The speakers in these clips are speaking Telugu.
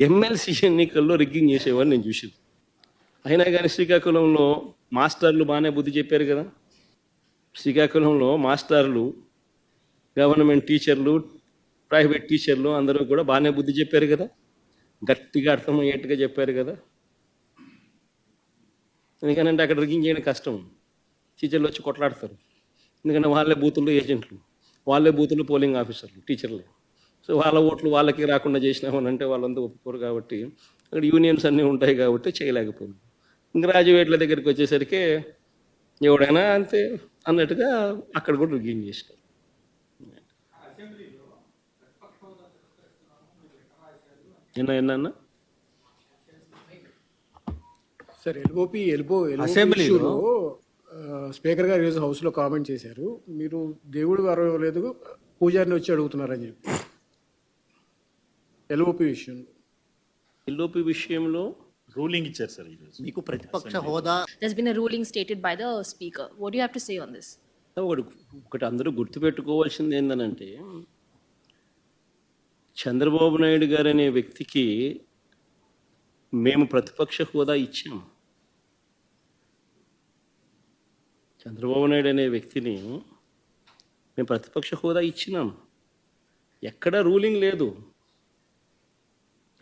ఎమ్మెల్సీ ఎన్నికల్లో రిగ్గింగ్ చేసేవాడిని నేను చూసింది. అయినా కానీ శ్రీకాకుళంలో మాస్టర్లు బాగానే బుద్ధి చెప్పారు కదా. శ్రీకాకుళంలో మాస్టర్లు గవర్నమెంట్ టీచర్లు ప్రైవేట్ టీచర్లు అందరూ కూడా బాగానే బుద్ధి చెప్పారు కదా. గట్టిగా అర్థమయ్యేట్టుగా చెప్పారు కదా. ఎందుకంటే అక్కడ రిగ్గింగ్ చేయడం కష్టం. టీచర్లు వచ్చి కొట్లాడతారు. ఎందుకంటే వాళ్ళే బూతులు ఏజెంట్లు. వాళ్ళే బూతులు పోలింగ్ ఆఫీసర్లు టీచర్లు. సో వాళ్ళ ఓట్లు వాళ్ళకి రాకుండా చేసినామని అంటే వాళ్ళంతా ఒప్పుకోరు కాబట్టి అక్కడ యూనియన్స్ అన్నీ ఉంటాయి కాబట్టి చేయలేకపోయింది గ్రాడ్యుయేట్ల దగ్గరికి వచ్చేసరికి ఎవడైనా అంతే అన్నట్టుగా అక్కడ కూడా రిగ్గింగ్ ఎన్న ఎన్న సార్ ఎల్ఓపి ఎల్బో అసెంబ్లీలో? స్పీకర్ గారు ఈరోజు హౌస్లో కామెంట్ చేశారు. మీరు దేవుడు అరవలేదు పూజారిని వచ్చి అడుగుతున్నారని చెప్పి. ఎల్ఓపి విషయం ఎల్ఓపి విషయంలో రూలింగ్ ఇచ్చారు సార్ ఈరోజు మీకు ప్రతిపక్ష హోదా? A ruling stated by the speaker. What do you have to say on this? ఒకటి ఒకటి అందరూ గుర్తుపెట్టుకోవాల్సింది ఏంటనంటే చంద్రబాబు నాయుడు గారు అనే వ్యక్తికి మేము ప్రతిపక్ష హోదా ఇచ్చాం చంద్రబాబు నాయుడు అనే వ్యక్తిని మేము ప్రతిపక్ష హోదా ఇచ్చినాం ఎక్కడా రూలింగ్ లేదు.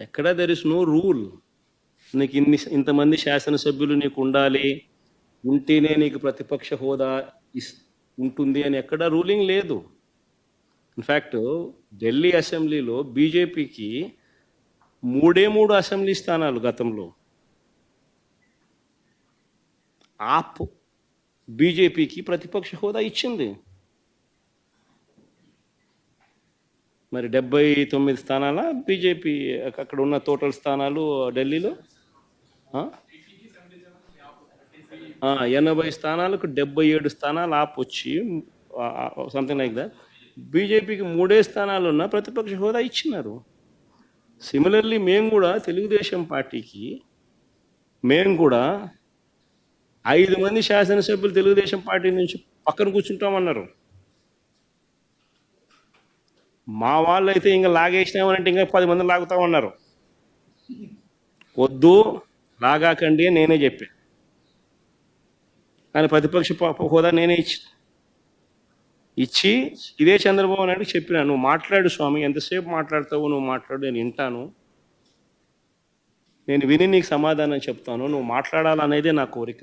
ఎక్కడ దెర్ ఇస్ నో రూల్ నీకు ఇన్ని ఇంతమంది శాసనసభ్యులు నీకు ఉండాలి ఉంటేనే నీకు ప్రతిపక్ష హోదా ఇస్ ఉంటుంది అని ఎక్కడా రూలింగ్ లేదు. ఇన్ఫ్యాక్ట్ ఢిల్లీ అసెంబ్లీలో బీజేపీకి మూడే మూడు అసెంబ్లీ స్థానాలు గతంలో. ఆప్ బీజేపీకి ప్రతిపక్ష హోదా ఇచ్చింది. మరి డెబ్బై తొమ్మిది స్థానాల? బీజేపీ అక్కడ ఉన్న టోటల్ స్థానాలు ఢిల్లీలో? ఎనభై స్థానాలకు డెబ్బై ఏడు స్థానాలు ఆప్ వచ్చి సంథింగ్ లైక్ దట్ బీజేపీకి మూడే స్థానాలు ఉన్న ప్రతిపక్ష హోదా ఇచ్చినారు. సిమిలర్లీ మేము కూడా తెలుగుదేశం పార్టీకి మేము కూడా ఐదు మంది శాసనసభ్యులు తెలుగుదేశం పార్టీ నుంచి పక్కన కూర్చుంటామన్నారు. మా వాళ్ళు అయితే ఇంకా లాగేసినామనంటే ఇంకా పది మంది లాగుతామన్నారు వద్దు లాగాకండి అని నేనే చెప్పాను కానీ ప్రతిపక్ష ప- హోదా నేనే ఇచ్చి ఇచ్చి ఇదే చంద్రబాబు నాయుడు చెప్పినా నువ్వు మాట్లాడు స్వామి ఎంతసేపు మాట్లాడతావు నువ్వు మాట్లాడు నేను వింటాను. నేను విని నీకు సమాధానం చెప్తాను నువ్వు మాట్లాడాలనేదే నా కోరిక.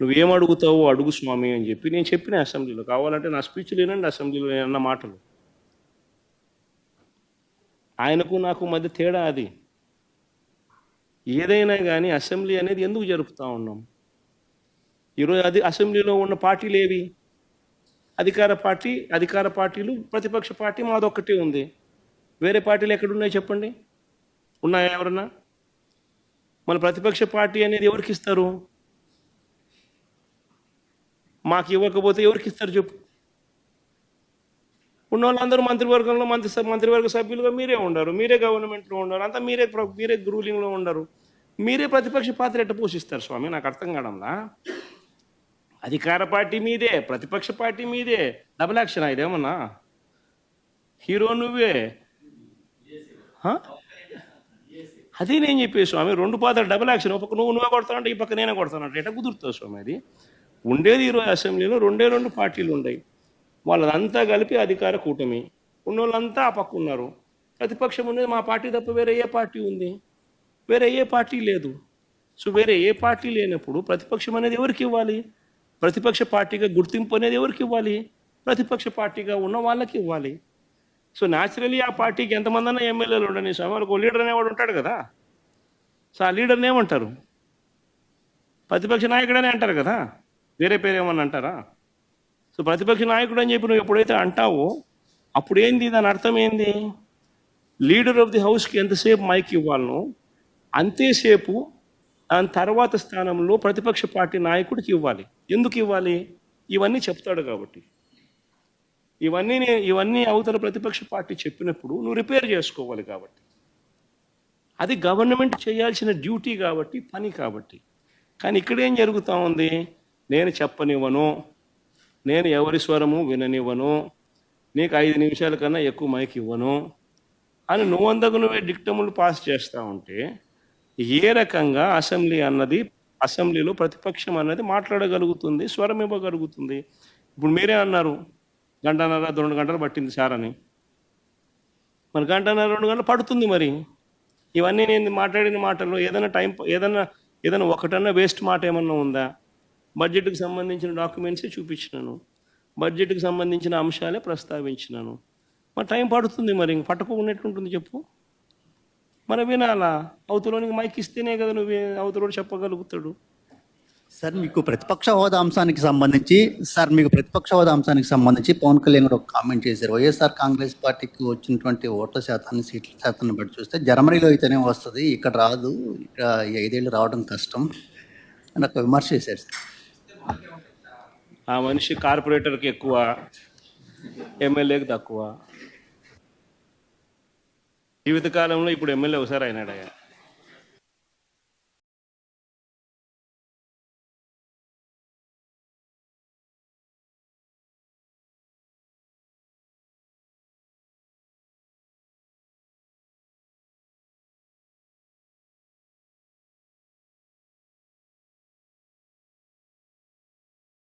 నువ్వేం అడుగుతావో అడుగు స్వామి అని చెప్పి నేను చెప్పిన అసెంబ్లీలో. కావాలంటే నా స్పీచ్లు వినండి అసెంబ్లీలో నేను అన్న మాటలు. ఆయనకు నాకు మధ్య తేడా అది. ఏదైనా కానీ అసెంబ్లీ అనేది ఎందుకు జరుపుతూ ఉన్నాం? ఈరోజు అది అసెంబ్లీలో ఉన్న పార్టీలు ఏవి? అధికార పార్టీ అధికార పార్టీలు ప్రతిపక్ష పార్టీ మాదొక్కటే ఉంది. వేరే పార్టీలు ఎక్కడున్నాయి చెప్పండి? ఉన్నాయా ఎవరన్నా? మన ప్రతిపక్ష పార్టీ అనేది ఎవరికి ఇస్తారు? మాకు ఇవ్వకపోతే ఎవరికి ఇస్తారు చెప్పు. ఉన్న వాళ్ళందరూ మంత్రివర్గంలో మంత్రి మంత్రివర్గ సభ్యులుగా మీరే ఉండరు. మీరే గవర్నమెంట్లో ఉండరు. అంతా మీరే మీరే గ్రూలింగ్లో ఉండరు. మీరే ప్రతిపక్ష పాత్ర ఎట్ట పోషిస్తారు స్వామి? నాకు అర్థం కావడంలా అధికార పార్టీ మీదే ప్రతిపక్ష పార్టీ మీదే. డబుల్ యాక్షన్ ఇదేమన్నా? హీరో నువ్వే. అదే నేను చెప్పే స్వామి రెండు పాత్ర డబుల్ యాక్షన్. ఒక నువ్వు నువ్వే కొడతానంటే ఈ పక్క నేనే కొడతానంటే ఎట్లా కుదురుతుంది స్వామి అది? ఉండేది ఈరోజు అసెంబ్లీలో రెండే రెండు పార్టీలు ఉండేవి వాళ్ళదంతా కలిపి అధికార కూటమి. ఉన్న వాళ్ళంతా ఆ పక్క ఉన్నారు. ప్రతిపక్షం ఉన్నది మా పార్టీ తప్ప వేరే ఏ పార్టీ ఉంది? వేరే ఏ పార్టీ లేదు. సో వేరే ఏ పార్టీ లేనప్పుడు ప్రతిపక్షం అనేది ఎవరికి ఇవ్వాలి? ప్రతిపక్ష పార్టీగా గుర్తింపు అనేది ఎవరికి ఇవ్వాలి? ప్రతిపక్ష పార్టీగా ఉన్న వాళ్ళకి ఇవ్వాలి. సో న్యాచురలీ ఆ పార్టీకి ఎంతమంది అన్న ఎమ్మెల్యేలు ఉండని స్వామి ఒక లీడర్ అనేవాడు ఉంటాడు కదా. సో ఆ లీడర్ని ఏమంటారు? ప్రతిపక్ష నాయకుడనే అంటారు కదా. వేరే పేరు ఏమన్నా అంటారా? సో ప్రతిపక్ష నాయకుడు అని చెప్పి నువ్వు ఎప్పుడైతే అంటావో అప్పుడు ఏంది దాని అర్థం ఏంది లీడర్ ఆఫ్ ది హౌస్కి ఎంతసేపు మైక్ ఇవ్వాలనో? అంతేసేపు దాని తర్వాత స్థానంలో ప్రతిపక్ష పార్టీ నాయకుడికి ఇవ్వాలి. ఎందుకు ఇవ్వాలి? ఇవన్నీ చెప్తాడు కాబట్టి. ఇవన్నీ ఇవన్నీ అవతల ప్రతిపక్ష పార్టీ చెప్పినప్పుడు నువ్వు రిపేర్ చేసుకోవాలి కాబట్టి. అది గవర్నమెంట్ చేయాల్సిన డ్యూటీ కాబట్టి పని కాబట్టి. కానీ ఇక్కడ ఏం జరుగుతూ ఉంది? నేను చెప్పనివ్వను. నేను ఎవరి స్వరము విననివ్వను? నీకు ఐదు నిమిషాల కన్నా ఎక్కువ మైక్ ఇవ్వను? అని నువ్వందకు నువ్వే డిక్టములు పాస్ చేస్తూ ఉంటే ఏ రకంగా అసెంబ్లీ అన్నది అసెంబ్లీలో ప్రతిపక్షం అన్నది మాట్లాడగలుగుతుంది స్వరం ఇవ్వగలుగుతుంది? ఇప్పుడు మీరే అన్నారు గంటన్నర రెండు గంటలు పట్టింది సార్ అని. మరి గంటన్నర రెండు గంటలు పడుతుంది మరి. ఇవన్నీ నేను మాట్లాడిన మాటల్లో ఏదైనా టైం ఏదైనా ఏదైనా ఒకటన్నా వేస్ట్ మాట ఏమన్నా ఉందా? బడ్జెట్కి సంబంధించిన డాక్యుమెంట్సే చూపించినాను. బడ్జెట్కి సంబంధించిన అంశాలే ప్రస్తావించినాను. మరి టైం పడుతుంది మరి ఇంక ఉంటుంది చెప్పు. మరి వినాలా? అవతలోనికి మైక్ ఇస్తేనే కదా నువ్వు అవతలోడు చెప్పగలుగుతాడు. సార్ మీకు ప్రతిపక్ష హోదా అంశానికి సంబంధించి సార్ మీకు ప్రతిపక్ష హోదా అంశానికి సంబంధించి పవన్ కళ్యాణ్ కూడా ఒక కామెంట్ చేశారు. వైఎస్ఆర్ కాంగ్రెస్ పార్టీకి వచ్చినటువంటి ఓట్ల శాతాన్ని సీట్ల శాతాన్ని బట్టి చూస్తే జర్మనీలో అయితేనే వస్తుంది ఇక్కడ రాదు ఇక్కడ ఐదేళ్ళు రావడం కష్టం అని ఒక విమర్శ చేశారు సార్. ఆ మనిషి కార్పొరేటర్కి ఎక్కువ ఎమ్మెల్యేకి తక్కువ. జీవితకాలంలో ఇప్పుడు ఎమ్మెల్యే ఒకసారి అయినాడయ్యా.